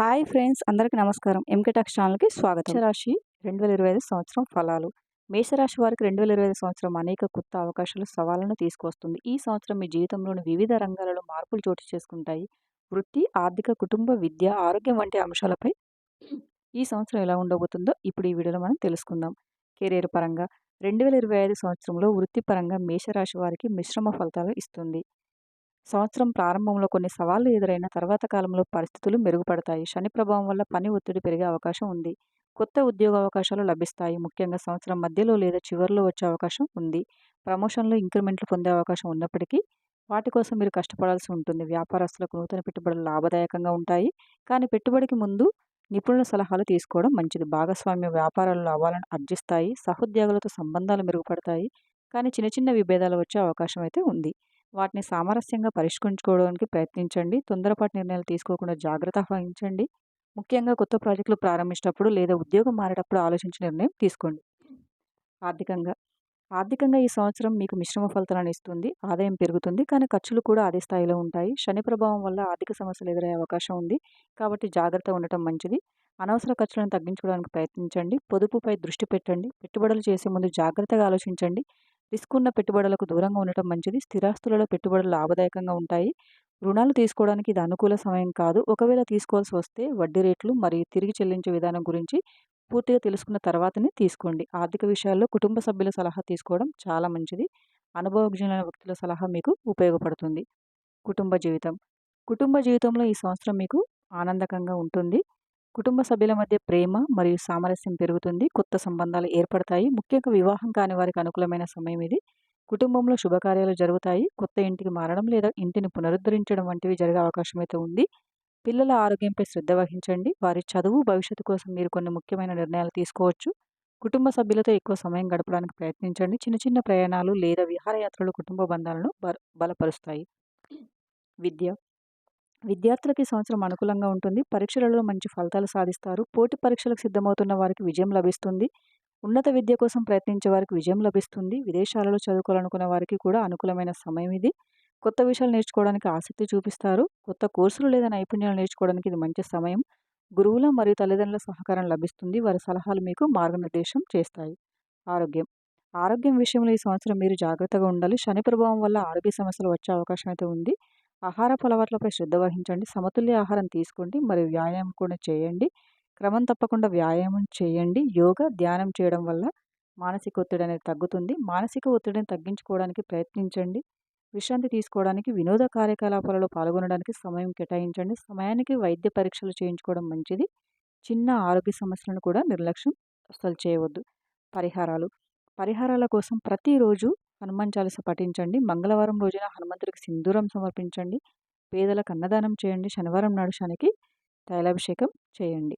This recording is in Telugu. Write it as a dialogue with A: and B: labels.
A: హాయ్ ఫ్రెండ్స్ అందరికీ నమస్కారం. ఎంకే టాక్స్ ఛానల్కి స్వాగతం. రాశి రెండు వేల ఇరవై ఐదు సంవత్సరం ఫలాలు. మేషరాశి వారికి రెండు వేల ఇరవై ఐదు సంవత్సరం అనేక కొత్త అవకాశాలు సవాళ్ళను తీసుకొస్తుంది ఈ సంవత్సరం మీ జీవితంలోని వివిధ రంగాలలో మార్పులు చోటు చేసుకుంటాయి. వృత్తి ఆర్థిక కుటుంబ విద్య ఆరోగ్యం వంటి అంశాలపై ఈ సంవత్సరం ఎలా ఉండబోతుందో ఇప్పుడు ఈ వీడియోలో మనం తెలుసుకుందాం. కెరీర్ పరంగా రెండు వేల ఇరవై ఐదు సంవత్సరంలో వృత్తిపరంగా మేషరాశి వారికి మిశ్రమ ఫలితాలు ఇస్తుంది. సంవత్సరం ప్రారంభంలో కొన్ని సవాళ్ళు ఎదురైన తర్వాత కాలంలో పరిస్థితులు మెరుగుపడతాయి. శని ప్రభావం వల్ల పని ఒత్తిడి పెరిగే అవకాశం ఉంది. కొత్త ఉద్యోగ అవకాశాలు లభిస్తాయి. ముఖ్యంగా సంవత్సరం మధ్యలో లేదా చివరిలో వచ్చే అవకాశం ఉంది. ప్రమోషన్లు ఇంక్రిమెంట్లు పొందే అవకాశం ఉన్నప్పటికీ వాటి కోసం మీరు కష్టపడాల్సి ఉంటుంది. వ్యాపారస్తులకు నూతన పెట్టుబడులు లాభదాయకంగా ఉంటాయి. కానీ పెట్టుబడికి ముందు నిపుణుల సలహాలు తీసుకోవడం మంచిది. భాగస్వామ్య వ్యాపారాలు లాభాలను అర్జిస్తాయి సహోద్యోగులతో సంబంధాలు మెరుగుపడతాయి. కానీ చిన్న చిన్న విభేదాలు వచ్చే అవకాశం అయితే ఉంది. వాటిని సామరస్యంగా పరిష్కరించుకోవడానికి ప్రయత్నించండి. తొందరపాటు నిర్ణయాలు తీసుకోకుండా జాగ్రత్త వహించండి. ముఖ్యంగా కొత్త ప్రాజెక్టులు ప్రారంభించేటప్పుడు లేదా ఉద్యోగం మారేటప్పుడు ఆలోచించి నిర్ణయం తీసుకోండి. ఆర్థికంగా ఆర్థికంగా ఈ సంవత్సరం మీకు మిశ్రమ ఫలితాలను ఇస్తుంది. ఆదాయం పెరుగుతుంది. కానీ ఖర్చులు కూడా అదే స్థాయిలో ఉంటాయి. శని ప్రభావం వల్ల ఆర్థిక సమస్యలు ఎదురయ్యే అవకాశం ఉంది. కాబట్టి జాగ్రత్త ఉండటం మంచిది. అనవసర ఖర్చులను తగ్గించుకోవడానికి ప్రయత్నించండి. పొదుపుపై దృష్టి పెట్టండి. పెట్టుబడులు చేసే ముందు జాగ్రత్తగా ఆలోచించండి. రిస్క్ ఉన్న పెట్టుబడులకు దూరంగా ఉండటం మంచిది. స్థిరాస్తులలో పెట్టుబడులు లాభదాయకంగా ఉంటాయి. రుణాలు తీసుకోవడానికి ఇది అనుకూల సమయం కాదు. ఒకవేళ తీసుకోవాల్సి వస్తే వడ్డీ రేట్లు మరియు తిరిగి చెల్లించే విధానం గురించి పూర్తిగా తెలుసుకున్న తర్వాతనే తీసుకోండి. ఆర్థిక విషయాల్లో కుటుంబ సభ్యుల సలహా తీసుకోవడం చాలా మంచిది. అనుభవజ్ఞులైన వ్యక్తుల సలహా మీకు ఉపయోగపడుతుంది. కుటుంబ జీవితం. కుటుంబ జీవితంలో ఈ సంవత్సరం మీకు ఆనందకంగా ఉంటుంది. కుటుంబ సభ్యుల మధ్య ప్రేమ మరియు సామరస్యం పెరుగుతుంది. కొత్త సంబంధాలు ఏర్పడతాయి. ముఖ్యంగా వివాహం కాని వారికి అనుకూలమైన సమయం ఇది. కుటుంబంలో శుభకార్యాలు జరుగుతాయి. కొత్త ఇంటికి మారడం లేదా ఇంటిని పునరుద్ధరించడం వంటివి జరిగే అవకాశం అయితే ఉంది. పిల్లల ఆరోగ్యంపై శ్రద్ధ వహించండి. వారి చదువు భవిష్యత్తు కోసం మీరు కొన్ని ముఖ్యమైన నిర్ణయాలు తీసుకోవచ్చు. కుటుంబ సభ్యులతో ఎక్కువ సమయం గడపడానికి ప్రయత్నించండి. చిన్న చిన్న ప్రయాణాలు లేదా విహారయాత్రలు కుటుంబ బంధాలను బలపరుస్తాయి. విద్య విద్యార్థులకి సంవత్సరం అనుకూలంగా ఉంటుంది. పరీక్షలలో మంచి ఫలితాలు సాధిస్తారు. పోటీ పరీక్షలకు సిద్ధమవుతున్న వారికి విజయం లభిస్తుంది. ఉన్నత విద్య కోసం ప్రయత్నించే వారికి విజయం లభిస్తుంది. విదేశాలలో చదువుకోవాలనుకున్న వారికి కూడా అనుకూలమైన సమయం ఇది. కొత్త విషయాలు నేర్చుకోవడానికి ఆసక్తి చూపిస్తారు. కొత్త కోర్సులు లేదా నైపుణ్యాలు నేర్చుకోవడానికి ఇది మంచి సమయం. గురువుల మరియు తల్లిదండ్రుల సహకారం లభిస్తుంది. వారి సలహాలు మీకు మార్గనిర్దేశం చేస్తాయి. ఆరోగ్యం. ఆరోగ్యం విషయంలో ఈ సంవత్సరం మీరు జాగ్రత్తగా ఉండాలి. శని ప్రభావం వల్ల ఆరోగ్య సమస్యలు వచ్చే అవకాశం అయితే ఉంది. ఆహారపు అలవాట్లపై శ్రద్ధ వహించండి. సమతుల్య ఆహారం తీసుకోండి. మరియు వ్యాయామం కూడా చేయండి. క్రమం తప్పకుండా వ్యాయామం చేయండి. యోగా ధ్యానం చేయడం వల్ల మానసిక ఒత్తిడి అనేది తగ్గుతుంది. మానసిక ఒత్తిడిని తగ్గించుకోవడానికి ప్రయత్నించండి. విశ్రాంతి తీసుకోవడానికి వినోద కార్యకలాపాలలో పాల్గొనడానికి సమయం కేటాయించండి. సమయానికి వైద్య పరీక్షలు చేయించుకోవడం మంచిది. చిన్న ఆరోగ్య సమస్యలను కూడా నిర్లక్ష్యం అసలు చేయవద్దు. పరిహారాలు. పరిహారాల కోసం ప్రతిరోజు హనుమాన్ చాలీస పఠించండి. మంగళవారం రోజున హనుమంతుడికి సింధూరం సమర్పించండి. పేదలకు అన్నదానం చేయండి. శనివారం నాడు శనికి తైలాభిషేకం చేయండి.